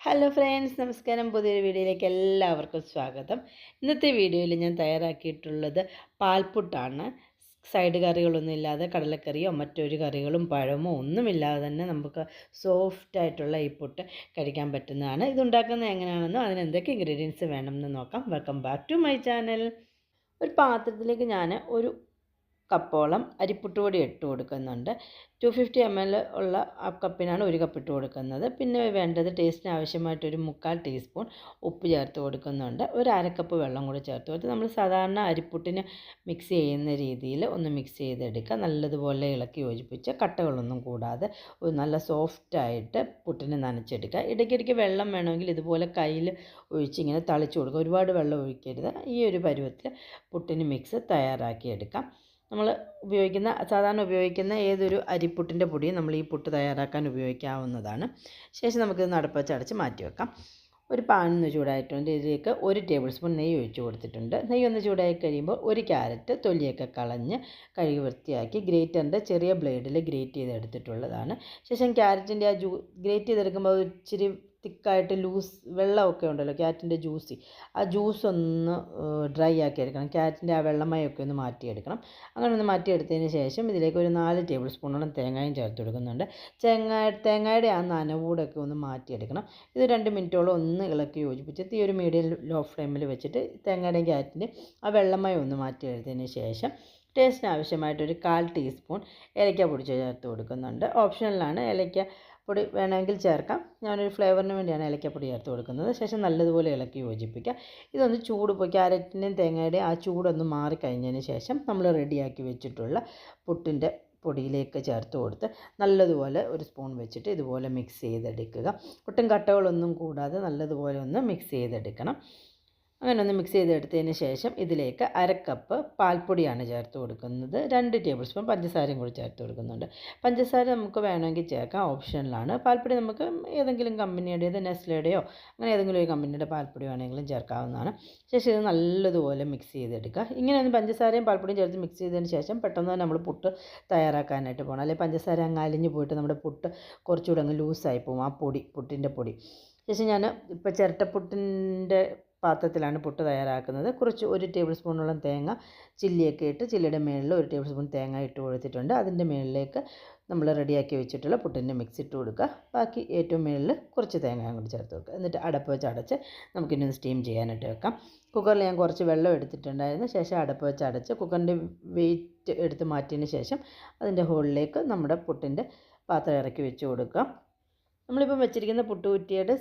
Hello friends നമസ്കാരം. പുതിയൊരു വീഡിയോയിലേക്ക് എല്ലാവർക്കും സ്വാഗതം. ഇന്നത്തെ വീഡിയോയിൽ ഞാൻ തയ്യാറാക്കിയിട്ടുള്ളത് പാൽപ്പുട്ടാണ് സൈഡ് കറികളൊന്നും ഇല്ലാതെ കടലക്കറിയോ മറ്റൊരു കറികളും പഴമോ ഒന്നുമില്ലാതെ തന്നെ നമുക്ക് സോഫ്റ്റായിട്ടുള്ള ഈ പുട്ട് കഴിക്കാൻ പറ്റുന്നതാണ്. ഇതുണ്ടാക്കുന്നത് എങ്ങനെയാണെന്നോ അതിന് എന്തൊക്കെ ഇൻഗ്രീഡിയൻസ് വേണമെന്ന് നോക്കാം. Welcome back to my channel ഒരു പാത്രത്തിലേക്ക് ഞാൻ ഒരു കപ്പോളം അരിപ്പുട്ട് പൊടി ഇട്ട് കൊടുക്കുന്നുണ്ട്. ടു ഫിഫ്റ്റി എം എൽ ഉള്ള ആ കപ്പിനാണ് ഒരു കപ്പ് ഇട്ട് കൊടുക്കുന്നത്. പിന്നെ വേണ്ടത് ടേസ്റ്റിന് ആവശ്യമായിട്ടൊരു മുക്കാൽ ടീസ്പൂൺ ഉപ്പ് ചേർത്ത് കൊടുക്കുന്നുണ്ട്. ഒരു അരക്കപ്പ് വെള്ളം കൂടി ചേർത്ത് കൊടുത്ത് നമ്മൾ സാധാരണ അരിപ്പുട്ടിന് മിക്സ് ചെയ്യുന്ന രീതിയിൽ ഒന്ന് മിക്സ് ചെയ്തെടുക്കുക. നല്ലതുപോലെ ഇളക്കി യോജിപ്പിച്ച് കട്ടകളൊന്നും കൂടാതെ ഒരു നല്ല സോഫ്റ്റായിട്ട് പുട്ടിന് നനച്ചെടുക്കുക. ഇടയ്ക്കിടയ്ക്ക് വെള്ളം വേണമെങ്കിൽ ഇതുപോലെ കയ്യിൽ ഒഴിച്ച് ഇങ്ങനെ തളിച്ച് കൊടുക്കുക. ഒരുപാട് വെള്ളം ഒഴിക്കരുത്. ഈ ഒരു പരുവത്തിൽ പുട്ടിന് മിക്സ് തയ്യാറാക്കിയെടുക്കാം. നമ്മൾ ഉപയോഗിക്കുന്ന സാധാരണ ഉപയോഗിക്കുന്ന ഏതൊരു അരിപ്പുട്ടിന്റെ പൊടിയും നമ്മൾ ഈ പുട്ട് തയ്യാറാക്കാൻ ഉപയോഗിക്കാവുന്നതാണ്. ശേഷം നമുക്കിത് നടപ്പച്ച് അടച്ച് മാറ്റി വെക്കാം. ഒരു പാനൊന്ന് ചൂടായിട്ടുണ്ട്. ഇതിലേക്ക് ഒരു ടേബിൾ സ്പൂൺ നെയ്യ് ഒഴിച്ച് കൊടുത്തിട്ടുണ്ട്. നെയ്യ് ഒന്ന് ചൂടായി കഴിയുമ്പോൾ ഒരു ക്യാരറ്റ് തൊലിയൊക്കെ കളഞ്ഞ് കഴുകി വൃത്തിയാക്കി ഗ്രേറ്ററിന്റെ ചെറിയ ബ്ലേഡിൽ ഗ്രേറ്റ് ചെയ്തെടുത്തിട്ടുള്ളതാണ്. ശേഷം ക്യാരറ്റിന്റെ ആ ജ്യൂ ഗ്രേറ്റ് ചെയ്തെടുക്കുമ്പോൾ ഇച്ചിരി തിക്കായിട്ട് ലൂസ് വെള്ളമൊക്കെ ഉണ്ടല്ലോ ക്യാറ്റിന്റെ ജ്യൂസി. ആ ജ്യൂസ് ഒന്ന് ഡ്രൈ ആക്കി എടുക്കണം ക്യാറ്റിന്റെ ആ വെള്ളമയൊക്കെ ഒന്ന് മാറ്റിയെടുക്കണം. അങ്ങനെ ഒന്ന് മാറ്റിയെടുത്തതിന് ശേഷം ഇതിലേക്ക് ഒരു നാല് ടേബിൾ സ്പൂണോളം തേങ്ങയും ചേർത്ത് കൊടുക്കുന്നുണ്ട്. തേങ്ങ തേങ്ങയുടെ ആ നനവൂടൊക്കെ ഒന്ന് മാറ്റിയെടുക്കണം. ഇത് രണ്ട് മിനിറ്റോളം ഒന്ന് ഇളക്കി യോജിപ്പിച്ച് തീ ഒരു മീഡിയം ലോ ഫ്ലെയിമിൽ വെച്ചിട്ട് തേങ്ങയുടെയും ക്യാറ്റിന്റെ ആ വെള്ളമയ ഒന്ന് മാറ്റിയെടുത്തതിന് ശേഷം ടേസ്റ്റിന് ആവശ്യമായിട്ടൊരു കാൽ ടീസ്പൂൺ ഏലക്ക പൊടിച്ച് ചേർത്ത് കൊടുക്കുന്നുണ്ട്. ഓപ്ഷനിലാണ് ഏലക്ക പൊടി വേണമെങ്കിൽ ചേർക്കാം. ഞാനൊരു ഫ്ലേവറിന് വേണ്ടിയാണ് ഏലക്കപ്പൊടി ചേർത്ത് കൊടുക്കുന്നത്. ശേഷം നല്ലതുപോലെ ഇളക്കി യോജിപ്പിക്കുക. ഇതൊന്ന് ചൂട് പോയി ക്യാരറ്റിന്റെയും തേങ്ങയുടെയും ആ ചൂടൊന്ന് മാറിക്കഴിഞ്ഞതിന് ശേഷം നമ്മൾ റെഡിയാക്കി വെച്ചിട്ടുള്ള പുട്ടിന്റെ പൊടിയിലേക്ക് ചേർത്ത് കൊടുത്ത് നല്ലതുപോലെ ഒരു സ്പൂൺ വെച്ചിട്ട് ഇതുപോലെ മിക്സ് ചെയ്തെടുക്കുക. ഒട്ടും കട്ടകളൊന്നും കൂടാതെ നല്ലതുപോലെ ഒന്ന് മിക്സ് ചെയ്തെടുക്കണം. അങ്ങനെ ഒന്ന് മിക്സ് ചെയ്തെടുത്തതിന് ശേഷം ഇതിലേക്ക് അരക്കപ്പ് പാൽപ്പൊടിയാണ് ചേർത്ത് കൊടുക്കുന്നത്. രണ്ട് ടേബിൾ സ്പൂൺ പഞ്ചസാരയും കൂടി ചേർത്ത് കൊടുക്കുന്നുണ്ട്. പഞ്ചസാര നമുക്ക് വേണമെങ്കിൽ ചേർക്കാം. ഓപ്ഷനിലാണ് പാൽപ്പൊടി നമുക്ക് ഏതെങ്കിലും കമ്പനിയുടേത് നെസ്ലയുടെയോ അങ്ങനെ ഏതെങ്കിലും ഒരു കമ്പനിയുടെ പാൽപ്പൊടി വേണമെങ്കിലും ചേർക്കാവുന്നതാണ്. ശേഷം ഇത് നല്ലതുപോലെ മിക്സ് ചെയ്തെടുക്കുക. ഇങ്ങനെ ഒന്ന് പഞ്ചസാരയും പാൽപ്പൊടിയും ചേർത്ത് മിക്സ് ചെയ്തതിന് ശേഷം പെട്ടെന്ന് തന്നെ നമ്മൾ പുട്ട് തയ്യാറാക്കാനായിട്ട് പോകണം അല്ലെങ്കിൽ പഞ്ചസാര അങ്ങ് അലിഞ്ഞ് പോയിട്ട് നമ്മുടെ പുട്ട് കുറച്ചുകൂടെ അങ്ങ് ലൂസായി പോകും ആ പൊടി പുട്ടിന്റെ പൊടി. ശേഷം ഞാൻ ഇപ്പോൾ ചിരട്ടപ്പുട്ടിന്റെ പാത്രത്തിലാണ് പുട്ട് തയ്യാറാക്കുന്നത്. കുറച്ച് ഒരു ടേബിൾ സ്പൂണോളം തേങ്ങ ചില്ലിയൊക്കെ ഇട്ട് ചില്ലിയുടെ മുകളിൽ ഒരു ടേബിൾ സ്പൂൺ തേങ്ങ ഇട്ട് കൊടുത്തിട്ടുണ്ട് അതിന്റെ മുകളിലേക്ക് നമ്മൾ റെഡിയാക്കി വെച്ചിട്ടുള്ള പുട്ടിന്റെ മിക്സ് ഇട്ട് കൊടുക്കുക. ബാക്കി ഏറ്റവും മുകളിൽ കുറച്ച് തേങ്ങ കൂടി ചേർത്ത് വെക്കുക എന്നിട്ട് അടപ്പ് വെച്ച് അടച്ച് നമുക്കിനി സ്റ്റീം ചെയ്യാനായിട്ട് വെക്കാം. കുക്കറിൽ ഞാൻ കുറച്ച് വെള്ളം എടുത്തിട്ടുണ്ടായിരുന്നു. ശേഷം അടപ്പ് വെച്ച് അടച്ച് കുക്കറിന്റെ വെയിറ്റ് എടുത്ത് മാറ്റിയതിന് ശേഷം അതിന്റെ ഹോളിലേക്ക് നമ്മുടെ പുട്ടിന്റെ പാത്രം ഇറക്കി വെച്ച് കൊടുക്കാം. നമ്മളിപ്പം വെച്ചിരിക്കുന്ന പുട്ടുകുറ്റിയുടെ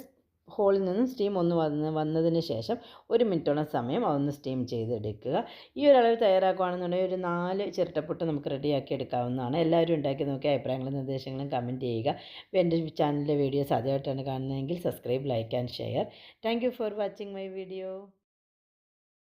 ഹോളിൽ നിന്ന് സ്റ്റീം ഒന്ന് വന്ന് വന്നതിന് ശേഷം ഒരു മിനിറ്റോളം സമയം അതൊന്ന് സ്റ്റീം ചെയ്തെടുക്കുക. ഈ ഒരളവ് തയ്യാറാക്കുകയാണെന്നുണ്ടെങ്കിൽ ഒരു നാല് ചിരട്ടപ്പുട്ട് നമുക്ക് റെഡിയാക്കി എടുക്കാവുന്നതാണ്. എല്ലാവരും ഉണ്ടാക്കി നോക്കി അഭിപ്രായങ്ങളും നിർദ്ദേശങ്ങളും കമന്റ് ചെയ്യുക. എന്റെ ചാനലിലെ വീഡിയോസ് ആദ്യമായിട്ടാണ് കാണുന്നതെങ്കിൽ subscribe like and share thank for watching my video